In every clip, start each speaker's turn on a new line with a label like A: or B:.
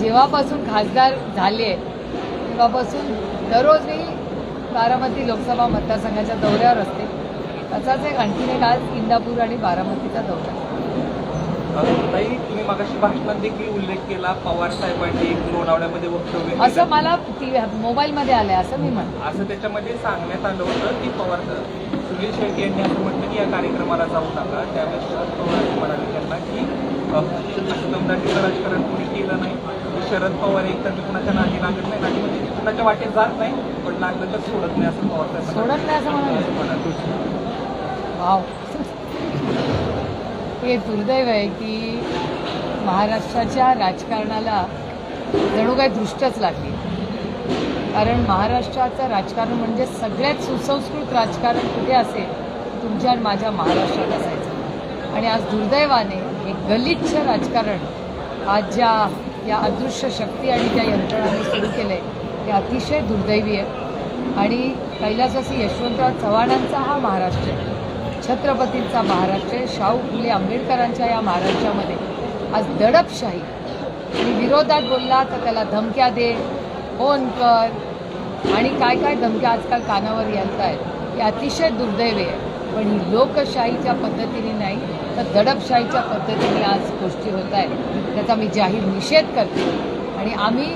A: जेव्हापासून खासदार झाले तेव्हापासून दररोज मी बारामती लोकसभा मतदारसंघाच्या दौऱ्यावर असते. तसाच एक आणखीन एक आज इंदापूर आणि बारामतीचा दौरा.
B: ताई तुम्ही मागाशी भाषणात देखील उल्लेख केला पवार साहेबांनी लोणावळ्यामध्ये वक्तव्य.
A: असं मला मोबाईलमध्ये आलंय असं मी म्हणतो.
B: असं त्याच्यामध्ये सांगण्यात आलं होतं की पवार सुनील शेट्टी यांनी असं म्हटलं की या कार्यक्रमाला जाऊ नका त्यावेळेस शरद पवार म्हणाले त्यांना की दमदाटीचं राजकारण कोणी केलं नाही. शरद पवार एक तर मी कुणाच्या नादी लागत नाही नादी म्हणजे कुणाच्या वाटेत जात नाही पण लागलं तर सोडत नाही असं पवार
A: सोडत नाही असं वाव. हे दुर्दैव आहे की महाराष्ट्राच्या राजकारणाला जणू काही दृष्टच लागली कारण महाराष्ट्राचं राजकारण म्हणजे सगळ्यात सुसंस्कृत राजकारण कुठे असेल तुमच्या आणि माझ्या महाराष्ट्रात असायचं आणि आज दुर्दैवाने गलिच्छ राजकारण आज ज्या या अदृश्य शक्ती आणि ज्या यंत्रणांनी सुरू केलं आहे ते अतिशय दुर्दैवी आहे आणि कैलासवासी यशवंतराव चव्हाणांचा हा महाराष्ट्र आहे छत्रपतींचा महाराष्ट्र आहे शाहू फुले आंबेडकरांच्या या महाराष्ट्रामध्ये आज दडपशाही. आणि विरोधात बोलला तर त्याला धमक्या दे फोन कर. आणि काय काय धमक्या आजकाल कानावर येत आहेत हे अतिशय दुर्दैवी आहे पण ही लोकशाहीच्या पद्धतीने नाही तर दडपशाहीच्या पद्धतीने आज गोष्टी होत आहेत. त्याचा मी जाहीर निषेध करते. आणि आम्ही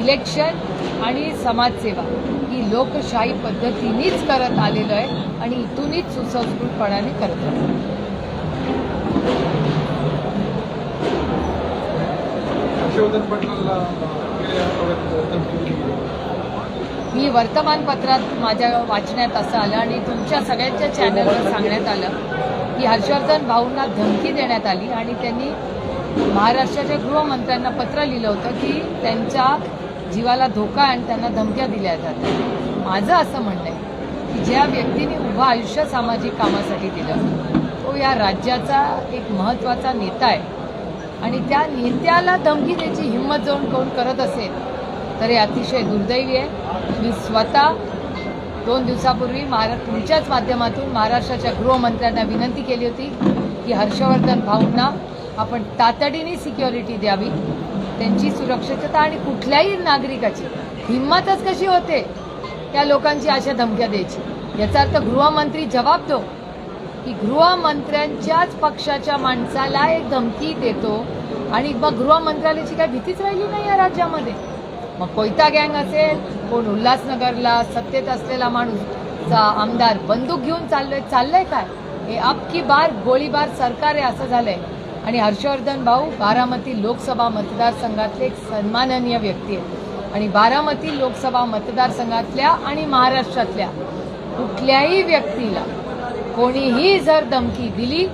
A: इलेक्शन आणि समाजसेवा ही लोकशाही पद्धतीनेच करत आलेलो आहे आणि इथूनच सुसंस्कृतपणाने करत आहोत.
C: हर्षवर्धन पाटलांना गेल्या आठवड्यात धमकी दिली गेली.
A: मी वर्तमानपत्रात माझ्या वाचण्यात असं आलं आणि तुमच्या सगळ्यांच्या चॅनलवर सांगण्यात आलं की हर्षवर्धन भाऊंना धमकी देण्यात आली आणि त्यांनी महाराष्ट्राच्या गृहमंत्र्यांना पत्र लिहिलं होतं की त्यांच्या जीवाला धोका आणि त्यांना धमक्या दिल्या जातात. माझं असं म्हणणं आहे की ज्या व्यक्तीने उभं आयुष्य सामाजिक कामासाठी दिलं तो या राज्याचा एक महत्त्वाचा नेता आहे. आणि त्या नेत्याला धमकी द्यायची हिंमत जाऊन कोण करत असेल तर हे अतिशय दुर्दैवी आहे. मी स्वतः दोन दिवसापूर्वी महारा तुमच्याच माध्यमातून महाराष्ट्राच्या गृहमंत्र्यांना विनंती केली होती की हर्षवर्धन भाऊंना आपण तातडीने सिक्युरिटी द्यावी. त्यांची सुरक्षितता आणि कुठल्याही नागरिकाची हिंमतच कशी होते त्या लोकांची अशा धमक्या द्यायची. याचा अर्थ गृहमंत्री जबाब दो की गृहमंत्र्यांच्याच पक्षाच्या माणसाला एक धमकी देतो आणि मग गृहमंत्रालयाची काही भीतीच राहिली नाही या राज्यामध्ये? मग कोयता गँग असेल कोण उल्हासनगरला सत्तेत असलेला माणूस आमदार बंदूक घेऊन चाललोय चाललंय काय? हे अब की बार गोळीबार सरकार आहे असं झालंय. आणि हर्षवर्धन भाऊ बारामती लोकसभा मतदारसंघातले एक सन्माननीय व्यक्ती आहेत. आणि बारामती लोकसभा मतदारसंघातल्या आणि महाराष्ट्रातल्या कुठल्याही व्यक्तीला कोणीही जर धमकी दिली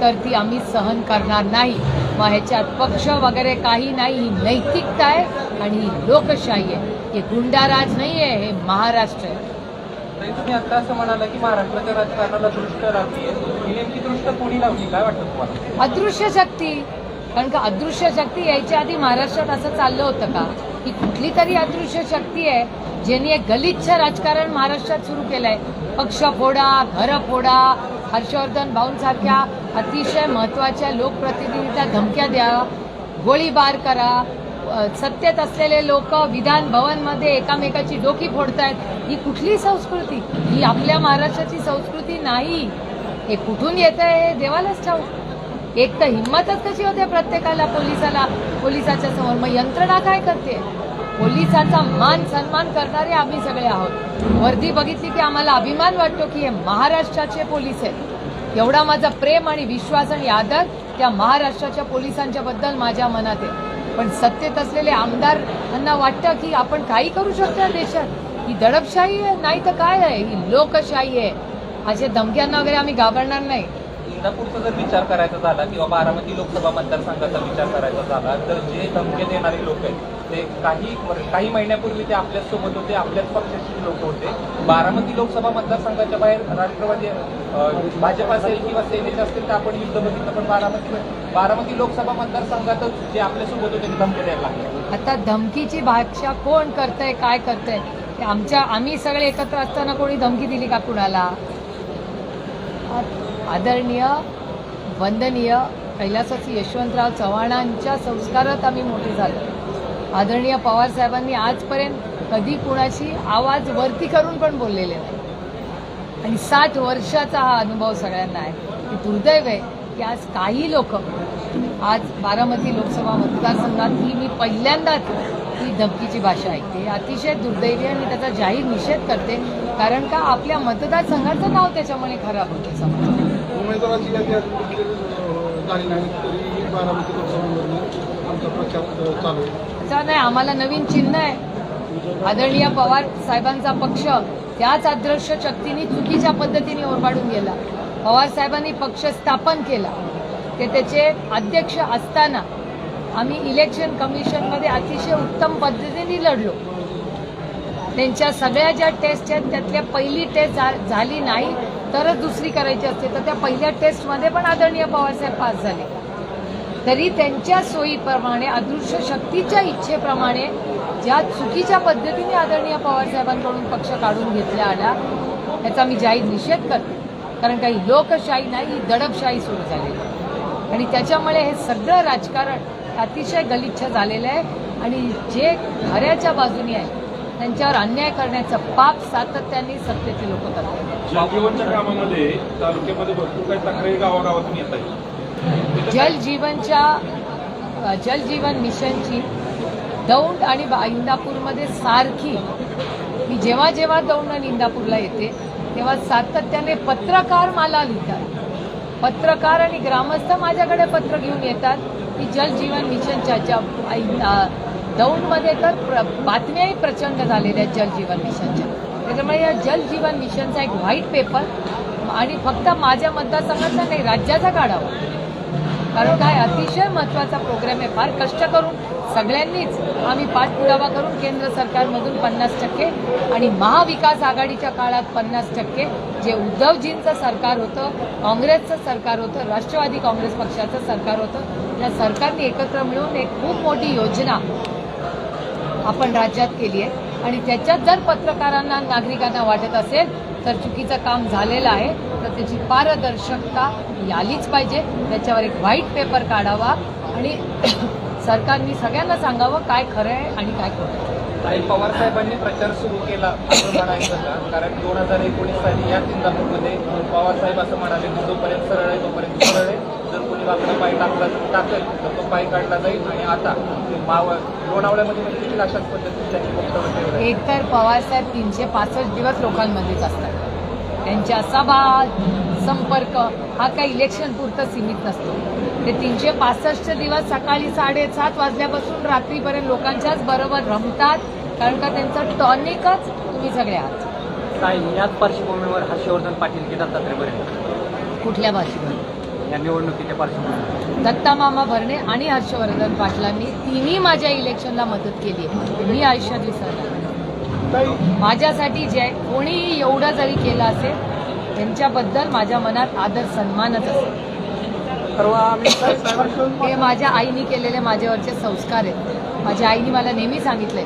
A: तर ती आम्ही सहन करणार नाही. मग ह्याच्यात पक्ष वगैरे काही नाही. ही नैतिकता आहे आणि ही लोकशाही आहे. हे गुंडाराज नाही आहे हे महाराष्ट्र आहे.
B: तुम्ही आता असं म्हणाला की महाराष्ट्राच्या राजकारणाला दृष्ट लावली आहे नेमकी दृष्ट कोणी लावली? काय वाटतं तुम्हाला?
A: अदृश्य शक्ती. कारण का अदृश्य शक्ती यायच्या आधी महाराष्ट्रात असं चाललं होतं का? की कुठली तरी अदृश्य शक्ती आहे ज्यांनी एक गलिच्छ राजकारण महाराष्ट्रात सुरू केलंय. पक्ष फोडा घरं फोडा हर्षवर्धन भाऊंसारख्या अतिशय महत्त्वाच्या लोकप्रतिनिधींना धमक्या द्या गोळीबार करा. सत्तेत असलेले लोक विधान भवनमध्ये एकामेकाची डोकी फोडतायत. ही कुठली संस्कृती? ही आपल्या महाराष्ट्राची संस्कृती नाही. हे कुठून येत आहे हे देवालाच ठाऊ एक तर हिंमतच कशी होते प्रत्येकाला पोलिसाला पोलिसाच्या समोर. मग यंत्रणा काय करते? पोलिसांचा मान सन्मान करणारे आम्ही सगळे आहोत. वर्दी बघितली की आम्हाला अभिमान वाटतो की हे महाराष्ट्राचे पोलीस आहेत. एवढा माझा प्रेम आणि विश्वास आणि आदर त्या महाराष्ट्राच्या पोलिसांच्या बद्दल माझ्या मनात आहे. पण सत्तेत असलेले आमदार यांना वाटतं की आपण काही करू शकतो या देशात? ही दडपशाही आहे नाही तर काय आहे? ही लोकशाही आहे. अशा धमक्यांना वगैरे आम्ही घाबरणार नाही.
B: इंदापूरचा जर विचार करायचा झाला किंवा बारामती लोकसभा मतदारसंघाचा विचार करायचा झाला तर जे धमके देणारे लोक आहेत ते काही काही महिन्यापूर्वी ते आपल्याच सोबत होते आपल्याच पक्षाचे लोक होते. बारामती लोकसभा मतदारसंघाच्या बाहेर राष्ट्रवादी भाजप असेल किंवा सेनेचे असतील तर आपण युद्ध बघितलं पण बारामती बारामती लोकसभा मतदारसंघातच जे आपल्यासोबत होते ते द्यायला लागले.
A: आता धमकीची भाषा कोण करतंय काय करतंय? आमच्या आम्ही सगळे एकत्र असताना कोणी धमकी दिली का कुणाला? आदरणीय वंदनीय कैलासाची यशवंतराव चव्हाणांच्या संस्कारात आम्ही मोठे झालो. आदरणीय पवार साहेबांनी आजपर्यंत कधी कुणाशी आवाज वरती करून पण बोललेले नाही. आणि साठ वर्षाचा हा अनुभव सगळ्यांना आहे. की दुर्दैव आहे की आज काही लोक आज बारामती लोकसभा मतदारसंघात ही मी पहिल्यांदाच ही धमकीची भाषा ऐकते. अतिशय दुर्दैवी आहे. त्याचा जाहीर निषेध करते. कारण का आपल्या मतदारसंघाचं नाव त्याच्यामुळे खराब होतं समाज.
C: उमेदवाराची नाही आहे
A: आम्हाला नवीन चिन्ह आहे. आदरणीय पवार साहेबांचा पक्ष त्याच आदर्श शक्तीने चुकीच्या पद्धतीने ओरबाडून गेला. पवार साहेबांनी पक्ष स्थापन केला. ते त्याचे अध्यक्ष असताना आम्ही इलेक्शन कमिशनमध्ये अतिशय उत्तम पद्धतीने लढलो. त्यांच्या सगळ्या ज्या टेस्ट आहेत त्यातल्या पहिली टेस्ट झाली नाही तरच दुसरी करायची असते. तर त्या पहिल्या टेस्टमध्ये पण आदरणीय पवारसाहेब पास झाले. तरी त्यांच्या सोयीप्रमाणे अदृश्य शक्तीच्या इच्छेप्रमाणे ज्या चुकीच्या पद्धतीने आदरणीय पवारसाहेबांकडून पक्ष काढून घेतला आला याचा मी जाहीर निषेध करते. कारण काही लोकशाही नाही ही दडपशाही सुरू झालेली आहे. आणि त्याच्यामुळे हे सगळं राजकारण अतिशय गलिच्छ झालेलं आहे. आणि जे खऱ्याच्या बाजूने आहे त्यांच्यावर अन्याय करण्याचं पाप सातत्याने सत्तेचे लोक करतात.
D: कामामध्ये तालुक्यामध्ये भरपूर काही तक्रारी गावागावातून येत आहे
A: जल जीवनच्या जल जीवन मिशनची दौंड आणि इंदापूरमध्ये सारखी मी जेव्हा जेव्हा दौंड आणि इंदापूरला येते तेव्हा सातत्याने पत्रकार मला लिहितात. पत्रकार आणि ग्रामस्थ माझ्याकडे पत्र घेऊन येतात की जल जीवन मिशनच्या ज्या दौंडमध्ये तर प्र बातम्याही प्रचंड झालेल्या आहेत जल जीवन मिशनच्या. त्याच्यामुळे या जल जीवन मिशनचा एक व्हाईट पेपर आणि फक्त माझ्या मतदारसंघाचा नाही राज्याचा काढावा. कारण काय? अतिशय महत्त्वाचा प्रोग्राम आहे. फार कष्ट करून सगळ्यांनीच आम्ही पाठपुरावा करून केंद्र सरकारमधून पन्नास टक्के आणि महाविकास आघाडीच्या काळात पन्नास टक्के जे उद्धवजींचं सरकार होतं काँग्रेसचं सरकार होतं राष्ट्रवादी काँग्रेस पक्षाचं सरकार होतं या सरकारने एकत्र मिळून एक खूप मोठी योजना आपण राज्यात केली आहे. आणि त्याच्यात जर पत्रकारांना नागरिकांना वाटत असेल तर चुकीचं काम झालेलं आहे. त्याची पारदर्शकता आलीच पाहिजे. त्याच्यावर एक व्हाईट पेपर काढावा आणि सरकारने सगळ्यांना सांगावं काय खरं आहे आणि काय खोटं.
B: काही पवार साहेबांनी प्रचार सुरू केला असं म्हणायचं का कारण दोन हजार एकोणीस साली या इंदापूरमध्ये पवार साहेब असं म्हणाले की जोपर्यंत सरळ आहे तोपर्यंत सरळ आहे. जर कोणी वाकडा पाय टाकला टाकेल तर तो पाय काढला जाईल. आणि आता माव लोणावळ्यामध्ये देखील अशाच आहे.
A: एकतर पवारसाहेब तीनशे पासष्ट दिवस लोकांमध्येच असतात. त्यांच्या सभा संपर्क हा काही इलेक्शन पुरतं सीमित नसतो. ते तीनशे पासष्ट दिवस सकाळी साडेसात वाजल्यापासून रात्रीपर्यंत लोकांच्याच बरोबर रमतात कारण का त्यांचं टॉनिकच तुम्ही सगळे आहात.
E: काय याच पार्श्वभूमीवर हर्षवर्धन पाटील की दत्तात्रय भरणे
A: कुठल्या भाषेवर
E: या निवडणुकीच्या पार्श्वभूमीवर.
A: दत्ता मामा भरणे आणि हर्षवर्धन पाटलांनी तिन्ही माझ्या इलेक्शनला मदत केली मी आयुष्यात.
C: ताई
A: माझ्यासाठी जे कोणीही एवढं जरी केलं असेल त्यांच्याबद्दल माझ्या मनात आदर सन्मानच असेल. हे माझ्या आईने केलेले माझ्यावरचे संस्कार आहेत. माझ्या आईने मला नेहमी सांगितलंय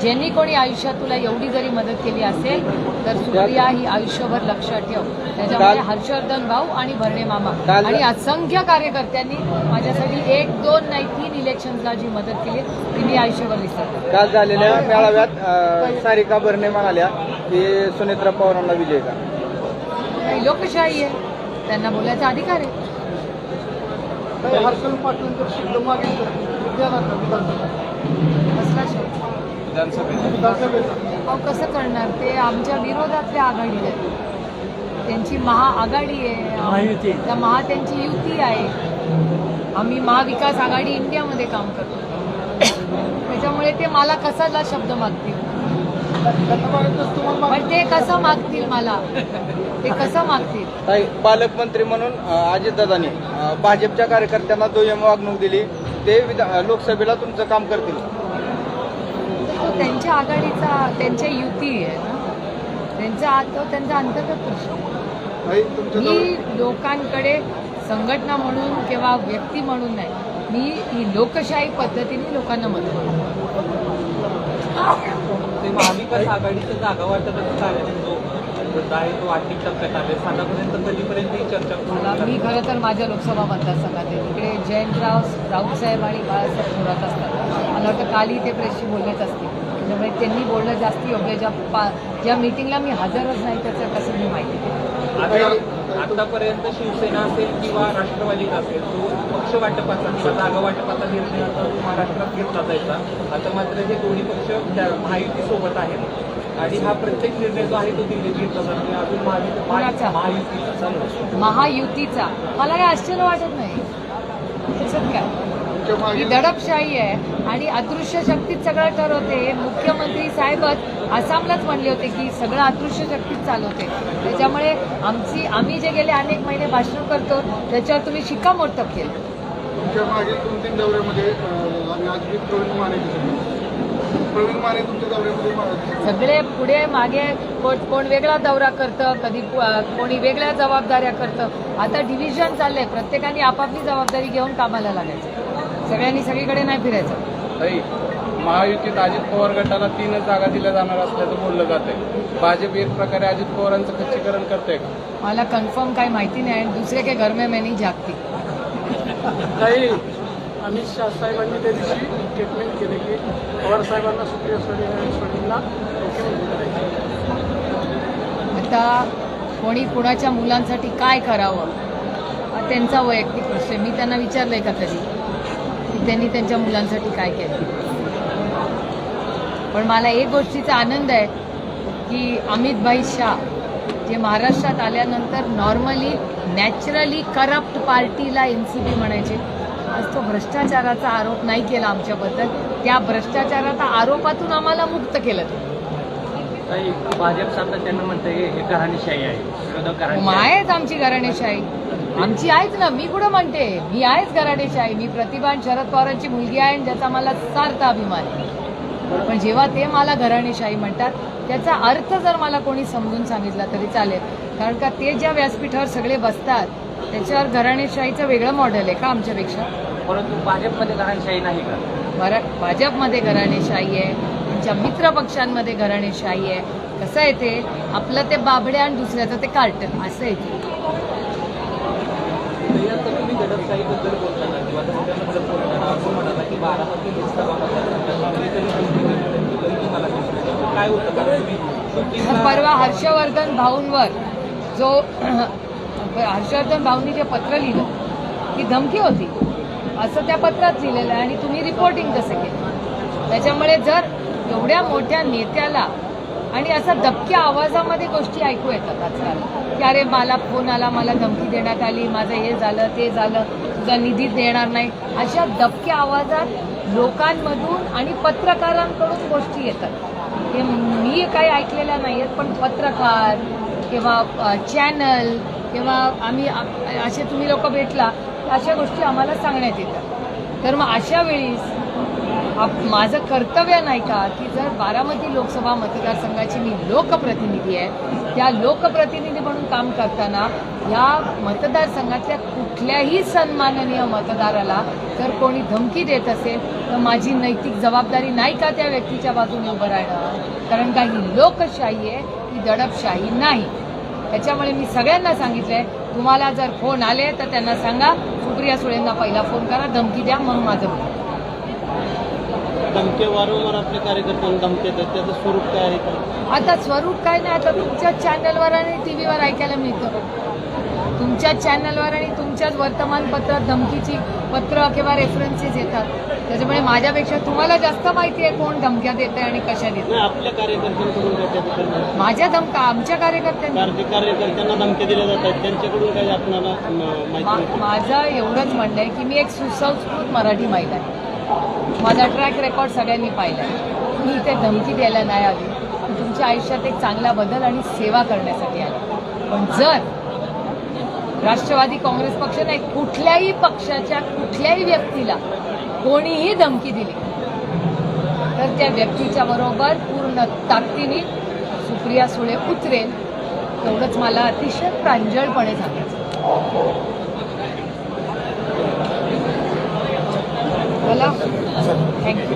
A: ज्यांनी कोणी आयुष्यात तुला एवढी जरी मदत केली असेल तर सुप्रिया ही आयुष्यभर लक्षात ठेव. त्याच्यामुळे हर्षवर्धन भाऊ आणि भरणे मामा आणि असंख्य कार्यकर्त्यांनी माझ्यासाठी एक दोन नाही तीन इलेक्शन्सला जी मदत केली ती मी आयुष्यभर विसरतो
F: काल झालेल्या मेळाव्यात सारिका भरणे म्हणाल्या की सुनेत्रा पवारांना विजय का
A: लोकशाही आहे. त्यांना बोलायचा अधिकार आहे.
C: हर्षल पाटील जर शब्द मागितलं तर देणार का विधानसभा
A: अहो कसं करणार? ते आमच्या विरोधातल्या आघाडीत आहेत. त्यांची महाआघाडी आहे. त्या महा त्यांची युती आहे. आम्ही महाविकास आघाडी इंडियामध्ये काम करतो. त्याच्यामुळे ते मला कसाला शब्द मागतील? पण ते कसं मागतील मला? ते कसं मागतील?
F: ताई पालकमंत्री म्हणून अजितदादांनी भाजपच्या कार्यकर्त्यांना दुय्यम वागणूक दिली. ते लोकसभेला तुमचं काम करतील.
A: त्यांच्या आघाडीचा त्यांच्या युती आहे ना. त्यांचा तो त्यांचा अंतर्गत प्रश्न. मी लोकांकडे संघटना म्हणून किंवा व्यक्ती म्हणून नाही. मी ही लोकशाही पद्धतीने लोकांना मदत करतो.
B: महाविकास जागा कार्य ही
A: मला मी? खरं तर माझ्या लोकसभा मतदारसंघात आहे तिकडे जयंतराव राऊतसाहेब आणि बाळासाहेब थोरात असतात. मला वाटतं कालही ते प्रेसशी बोललेच असतील. त्याच्यामुळे त्यांनी बोलणं जास्त योग्य. ज्या पा ज्या मिटिंगला मी हजरच नाही त्याचं कसं मी माहिती
B: आतापर्यंत शिवसेना असेल किंवा राष्ट्रवादीचा असेल तो पक्ष वाटपाचा किंवा जागा वाटपाचा निर्णय महाराष्ट्रात घेतला जायचा. आता मात्र हे दोन्ही पक्ष त्या महायुती सोबत आहेत आणि हा प्रत्येक निर्णय जो आहे तो दिल्लीत घेतला जातो अजून? महायुतीचा
A: महायुतीचा. मला काय आश्चर्य वाटत नाही. त्याच्यात काय? ही दडपशाही आहे. आणि अदृश्य शक्तीत सगळं ठरवते मुख्यमंत्री साहेबच आसामलाच म्हणले होते की सगळं अदृश्य शक्तीत चालवते. त्याच्यामुळे आमची आम्ही जे गेले अनेक महिने भाषण करतो त्याच्यावर तुम्ही शिक्कामोर्तब केलं.
C: तुमच्या मागे दोन तीन दौऱ्यामध्ये प्रवीण माने. प्रवीण माने तुमच्या दौऱ्यामध्ये.
A: सगळे पुढे मागे कोण वेगळा दौरा करतं कधी कोणी वेगळ्या जबाबदाऱ्या करतं. आता डिव्हिजन चाललंय. प्रत्येकाने आपापली जबाबदारी घेऊन कामाला लागायचं. सगळ्यांनी सगळीकडे नाही फिरायचं.
F: ताई महायुतीत अजित पवार गटाला तीनच जागा दिल्या जाणार असल्याचं बोललं जाते भाजप एक प्रकारे अजित पवारांचं खच्चीकरण करते का?
A: मला कन्फर्म काही माहिती नाही आणि दुसरे काही घर में मैं नहीं जागती.
G: काही अमित शहा साहेबांनी त्या दिवशी स्टेटमेंट केले की पवार साहेबांना सुप्रिया करायचे
A: आता कोणी कुणाच्या मुलांसाठी काय करावं? हा त्यांचा वैयक्तिक प्रश्न आहे. मी त्यांना विचारलंय का कधी? की त्यांनी त्यांच्या मुलांसाठी काय केलं? पण मला एक गोष्टीचा आनंद आहे की अमितभाई शाह जे महाराष्ट्रात आल्यानंतर नॉर्मली नॅचरली करप्ट पार्टीला एन सी बी म्हणायचे. आज तो भ्रष्टाचाराचा आरोप नाही केला आमच्याबद्दल. त्या भ्रष्टाचाराच्या आरोपातून आम्हाला मुक्त केलं
E: भाजप सातत्यानं म्हणतं हे घराणेशाही आहे. घराणेशाही
A: आहेच आमची घराणेशाही. आमची आहेच ना मी कुठं म्हणते? मी आहेच घराणेशाही मी प्रतिभा शरद पवारांची मुलगी आहे आणि ज्याचा मला सार्थ अभिमान आहे. पण जेव्हा ते मला घराणेशाही म्हणतात त्याचा अर्थ जर मला कोणी समजून सांगितला तरी चालेल. कारण का ते ज्या व्यासपीठावर सगळे बसतात त्याच्यावर घराणेशाहीचं वेगळं मॉडेल आहे का आमच्यापेक्षा?
E: परंतु भाजपमध्ये घराणेशाही नाही का?
A: भाजपमध्ये घराणेशाही आहे त्यांच्या मित्र पक्षांमध्ये घराणेशाही आहे. कसं आहे ते? आपलं ते बाबड्या आणि दुसऱ्याचं ते कार्टन असं आहे ते.
B: दडपशाहीबद्दल बोलताना किंवा धमक्यांबद्दल बोलताना असं म्हणाला की बारामती लोकसभा मतदारसंघात काय होतं? कारण तुम्ही
A: परवा हर्षवर्धन भाऊंवर जो हर्षवर्धन भाऊंनी जे पत्र लिहिलं ती धमकी होती. असं त्या पत्रात लिहिलेलं आहे आणि तुम्ही रिपोर्टिंग कसं केलं? त्याच्यामुळे जर एवढ्या मोठ्या नेत्याला आणि असा दबक्या आवाजामध्ये गोष्टी ऐकू येतात आजकाल की अरे मला फोन आला मला धमकी देण्यात आली माझं हे झालं ते झालं तुझा निधी देणार नाही. अशा दबक्या आवाजात लोकांमधून आणि पत्रकारांकडून गोष्टी येतात. हे मी काही ऐकलेल्या नाही आहेत पण पत्रकार किंवा चॅनल किंवा आम्ही असे तुम्ही लोक भेटला तर अशा गोष्टी आम्हाला सांगण्यात येतात. तर मग अशा वेळीस आप- माझं कर्तव्य नाही का की जर बारामती लोकसभा मतदारसंघाची मी लोकप्रतिनिधी आहे त्या लोकप्रतिनिधी म्हणून काम करताना या मतदारसंघातल्या कुठल्याही सन्माननीय मतदाराला जर कोणी धमकी देत असेल तर माझी नैतिक जबाबदारी नाही का त्या व्यक्तीच्या बाजूने उभं राहणं? कारण का ही लोकशाही आहे ही दडपशाही नाही. त्याच्यामुळे मी सगळ्यांना सांगितलंय तुम्हाला जर फोन आले तर त्यांना सांगा सुप्रिया सुळेंना पहिला फोन करा धमकी द्या मग माझं
G: धमके वारंवार आपल्या कार्यकर्त्यांना धमके देतात. त्याचं स्वरूप काय आहे का
A: आता स्वरूप काय नाही आता तुमच्याच चॅनलवर आणि टी व्हीवर ऐकायला मिळतं. तुमच्याच चॅनलवर आणि तुमच्याच वर्तमानपत्रात धमकीची पत्र किंवा रेफरन्सेस येतात. त्याच्यामुळे माझ्यापेक्षा तुम्हाला जास्त माहिती आहे कोण धमक्या देत आहे आणि कशा देत
G: आपल्या कार्यकर्त्यांकडून
A: माझ्या धमका आमच्या कार्यकर्त्यांनी.
G: कार्य- कार्यकर्त्यांना धमके दिल्या जातात त्यांच्याकडून काही आपल्याला माहिती
A: माझं एवढंच म्हणणं आहे की मी एक सुसंस्कृत मराठी महिला आहे. माझा ट्रॅक रेकॉर्ड सगळ्यांनी पाहिला आहे मी इथे धमकी द्यायला नाही आली. मी तुमच्या आयुष्यात एक चांगला बदल आणि सेवा करण्यासाठी आली. पण जर राष्ट्रवादी काँग्रेस पक्ष नाही कुठल्याही पक्षाच्या कुठल्याही व्यक्तीला कोणीही धमकी दिली तर त्या व्यक्तीच्या बरोबर पूर्ण ताकदीने सुप्रिया सुळे उतरेल तेवढंच मला अतिशय प्रांजळपणे सांगायचं मला थँक्यू